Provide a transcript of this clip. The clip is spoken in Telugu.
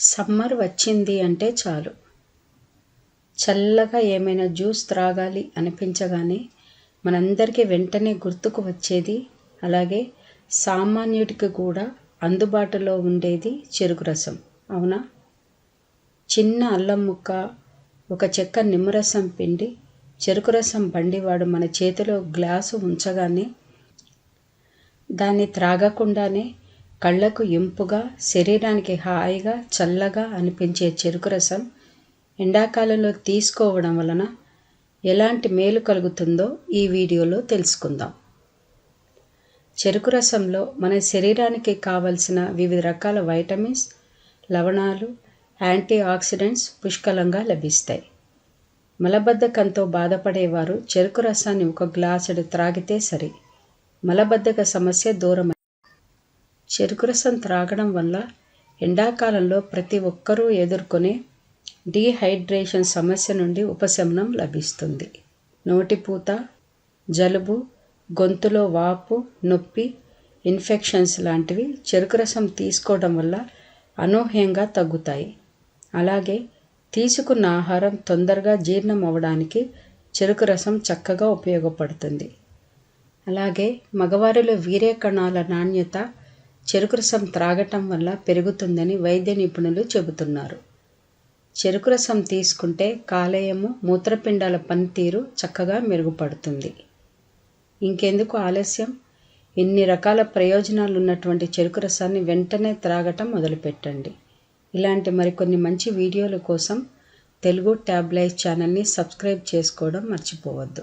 సమ్మర్ వచ్చింది అంటే చాలు. చల్లగా ఏమైనా జ్యూస్ త్రాగాలి అనిపించగానే మనందరికీ వెంటనే గుర్తుకు వచ్చేది అలాగే సామాన్యుడికి కూడా అందుబాటులో ఉండేది చెరుకు రసం. అవునా? చిన్న అల్లం ముక్క ఒక చెక్క నిమ్మరసం పిండి చెరుకు రసం బండివాడు మన చేతిలో గ్లాసు ఉంచగానే దాన్ని త్రాగకుండానే కళ్ళకు ఇంపుగా శరీరానికి హాయిగా చల్లగా అనిపించే చెరుకు రసం ఎండాకాలంలో తీసుకోవడం వలన ఎలాంటి మేలు కలుగుతుందో ఈ వీడియోలో తెలుసుకుందాం. చెరుకు రసంలో మన శరీరానికి కావలసిన వివిధ రకాల వైటమిన్స్ లవణాలు యాంటీ ఆక్సిడెంట్స్ పుష్కలంగా లభిస్తాయి. మలబద్ధకంతో బాధపడేవారు చెరుకు రసాన్ని ఒక గ్లాసుడు త్రాగితే సరి. మలబద్ధక సమస్య దూరం చెరుకు రసం త్రాగడం వల్ల ఎండాకాలంలో ప్రతి ఒక్కరూ ఎదుర్కొనే డీహైడ్రేషన్ సమస్య నుండి ఉపశమనం లభిస్తుంది. నోటిపూత జలుబు గొంతులో వాపు నొప్పి ఇన్ఫెక్షన్స్ లాంటివి చెరుకు రసం తీసుకోవడం వల్ల అనూహ్యంగా తగ్గుతాయి. అలాగే తీసుకున్న ఆహారం తొందరగా జీర్ణం అవ్వడానికి చెరుకు రసం చక్కగా ఉపయోగపడుతుంది. అలాగే మగవారిలో వీర్య కణాల నాణ్యత చెరుకు రసం త్రాగటం వల్ల పెరుగుతుందని వైద్య నిపుణులు చెబుతున్నారు. చెరుకు రసం తీసుకుంటే కాలేయము మూత్రపిండాల పనితీరు చక్కగా మెరుగుపడుతుంది. ఇంకెందుకు ఆలస్యం? ఇన్ని రకాల ప్రయోజనాలు ఉన్నటువంటి చెరుకు రసాన్ని వెంటనే త్రాగటం మొదలుపెట్టండి. ఇలాంటి మరికొన్ని మంచి వీడియోల కోసం తెలుగు ట్యాబ్లైట్ ఛానల్ని సబ్స్క్రైబ్ చేసుకోవడం మర్చిపోవద్దు.